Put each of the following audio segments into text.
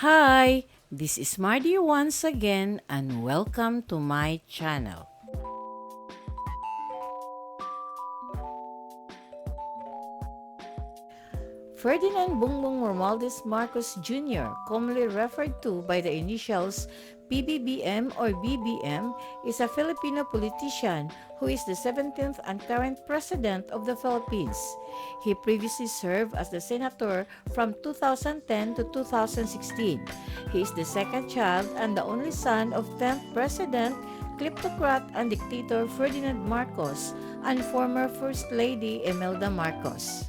Hi, this is Mardy once again and welcome to my channel. Ferdinand Bongbong Romualdez Marcos Jr., commonly referred to by the initials PBBM or BBM, is a Filipino politician who is the 17th and current President of the Philippines. He previously served as the senator from 2010 to 2016. He is the second child and the only son of 10th President, kleptocrat and dictator Ferdinand Marcos and former First Lady Imelda Marcos.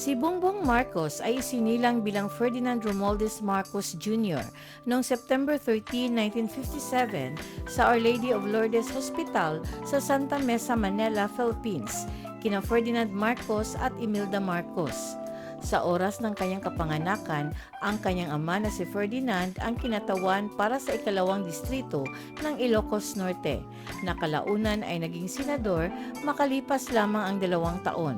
Si Bongbong Marcos ay isinilang bilang Ferdinand Romualdez Marcos Jr. noong September 13, 1957 sa Our Lady of Lourdes Hospital sa Santa Mesa, Manila, Philippines, kina Ferdinand Marcos at Imelda Marcos. Sa oras ng kanyang kapanganakan, ang kanyang ama na si Ferdinand ang kinatawan para sa ikalawang distrito ng Ilocos Norte. Nakalaunan ay naging senador makalipas lamang ang dalawang taon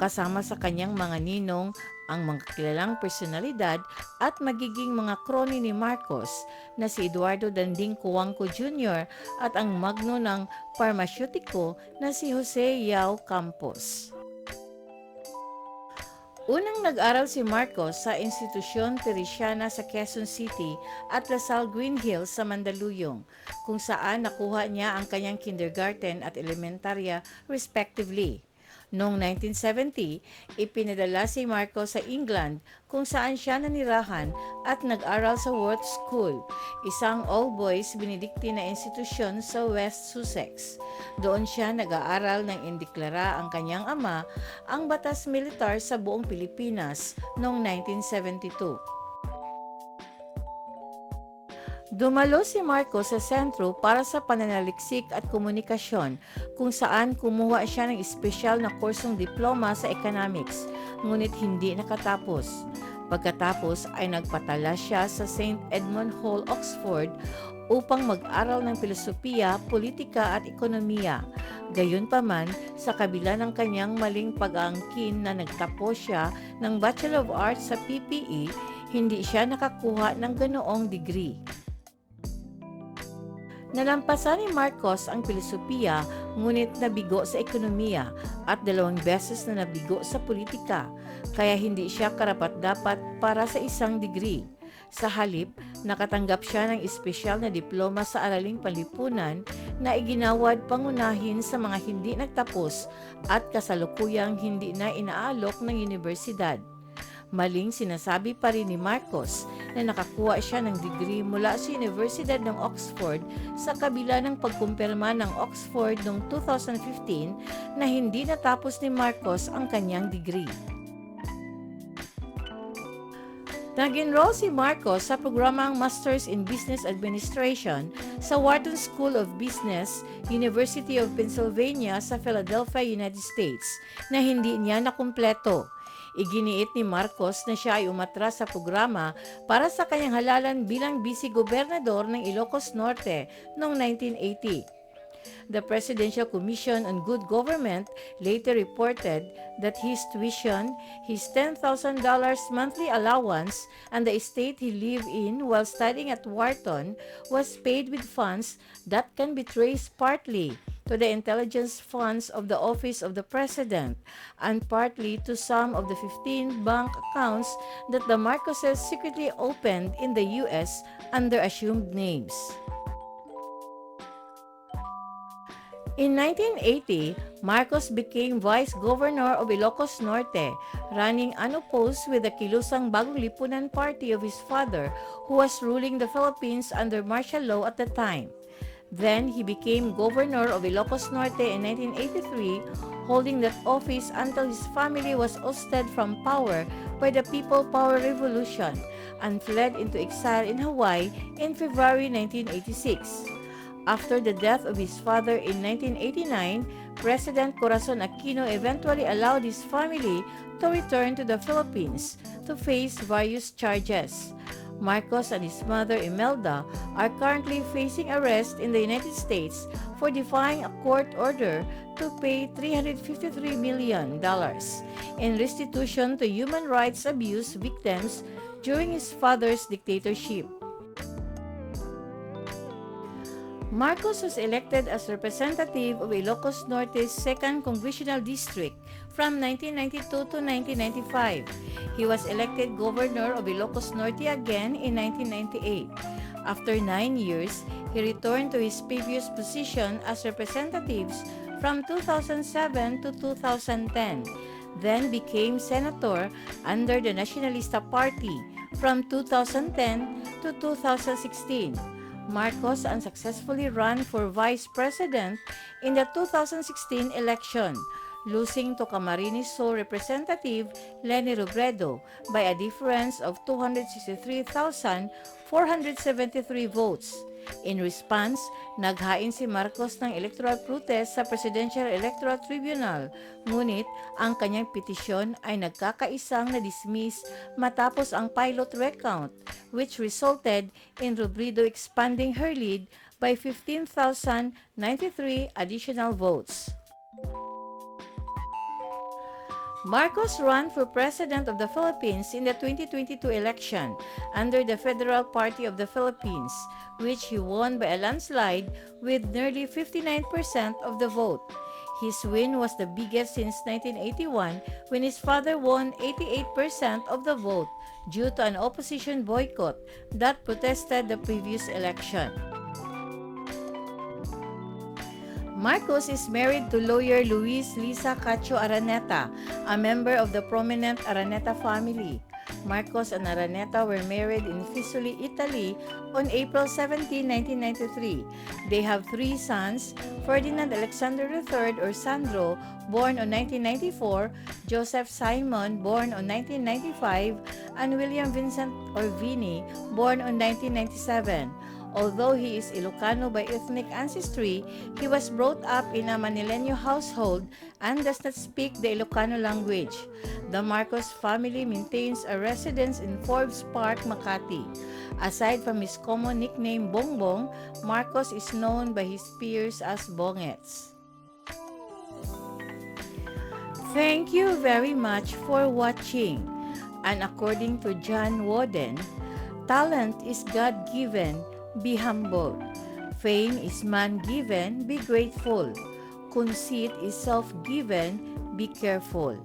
kasama sa kanyang mga ninong ang mga kilalang personalidad at magiging mga kroni ni Marcos na si Eduardo Danding Cuangco Jr. at ang magno ng parmasyutiko na si Jose Yao Campos. Unang nag-aral si Marcos sa Institusyon Teresiana sa Quezon City at Lasal Green Hills sa Mandaluyong, kung saan nakuha niya ang kanyang kindergarten at elementarya respectively. Noong 1970, ipinadala si Marcos sa England kung saan siya nanirahan at nag-aral sa Worth School, isang all-boys Benedictine na institusyon sa West Sussex. Doon siya nag-aaral ng indeklara ang kanyang ama, ang batas militar sa buong Pilipinas noong 1972. Dumalo si Marcos sa sentro para sa pananaliksik at komunikasyon kung saan kumuha siya ng espesyal na kursong diploma sa economics, ngunit hindi nakatapos. Pagkatapos ay nagpatala siya sa St. Edmund Hall, Oxford upang mag-aral ng filosofiya, politika at ekonomiya. Gayunpaman, sa kabila ng kanyang maling pag-aangkin na nagtapos siya ng Bachelor of Arts sa PPE, hindi siya nakakuha ng ganoong degree. Nalampasan ni Marcos ang filosofiya ngunit nabigo sa ekonomiya at dalawang beses na nabigo sa politika, kaya hindi siya karapat-dapat para sa isang degree. Sa halip, nakatanggap siya ng espesyal na diploma sa araling panlipunan na iginawad pangunahin sa mga hindi nagtapos at kasalukuyang hindi na inaalok ng universidad. Maling sinasabi pa rin ni Marcos na nakakuha siya ng degree mula sa Universidad ng Oxford sa kabila ng pagkumpirma ng Oxford noong 2015 na hindi natapos ni Marcos ang kanyang degree. Nag-enroll si Marcos sa programang Masters in Business Administration sa Wharton School of Business, University of Pennsylvania sa Philadelphia, United States na hindi niya nakumpleto. Iginiit ni Marcos na siya ay umatras sa programa para sa kanyang halalan bilang vice-gobernador ng Ilocos Norte noong 1980. The Presidential Commission on Good Government later reported that his tuition, his $10,000 monthly allowance, and the estate he lived in while studying at Wharton was paid with funds that can be traced partly to the intelligence funds of the Office of the President and partly to some of the 15 bank accounts that the Marcoses secretly opened in the U.S. under assumed names. In 1980, Marcos became Vice Governor of Ilocos Norte, running unopposed with the Kilusang Bagong Lipunan party of his father, who was ruling the Philippines under martial law at the time. Then he became governor of Ilocos Norte in 1983, holding that office until his family was ousted from power by the People Power Revolution and fled into exile in Hawaii in February 1986. After the death of his father in 1989, President Corazon Aquino eventually allowed his family to return to the Philippines to face various charges. Marcos and his mother Imelda are currently facing arrest in the United States for defying a court order to pay $353 million in restitution to human rights abuse victims during his father's dictatorship. Marcos was elected as representative of Ilocos Norte's 2nd Congressional District from 1992 to 1995. He was elected governor of Ilocos Norte again in 1998. After nine years, he returned to his previous position as representatives from 2007 to 2010, then became senator under the Nacionalista Party from 2010 to 2016. Marcos unsuccessfully ran for vice president in the 2016 election, losing to Camarines Sur Representative Lenny Robredo by a difference of 263,473 votes. In response, naghain si Marcos ng electoral protest sa Presidential Electoral Tribunal, ngunit ang kanyang petisyon ay nagkakaisang na-dismiss matapos ang pilot recount, which resulted in Robredo expanding her lead by 15,093 additional votes. Marcos ran for President of the Philippines in the 2022 election under the Federal Party of the Philippines, which he won by a landslide with nearly 59% of the vote. His win was the biggest since 1981 when his father won 88% of the vote due to an opposition boycott that protested the previous election. Marcos is married to lawyer Luis Lisa Cacho Araneta, a member of the prominent Araneta family. Marcos and Araneta were married in Fisoli, Italy on April 17, 1993. They have three sons, Ferdinand Alexander III or Sandro, born on 1994, Joseph Simon, born on 1995, and William Vincent or Vinny, born on 1997. Although he is Ilocano by ethnic ancestry, he was brought up in a Manileño household and does not speak the Ilocano language. The Marcos family maintains a residence in Forbes Park, Makati. Aside from his common nickname Bongbong, Marcos is known by his peers as Bongets. Thank you very much for watching. And according to John Woden, talent is God-given, be humble. Fame is man-given, be grateful. Conceit is self-given, be careful.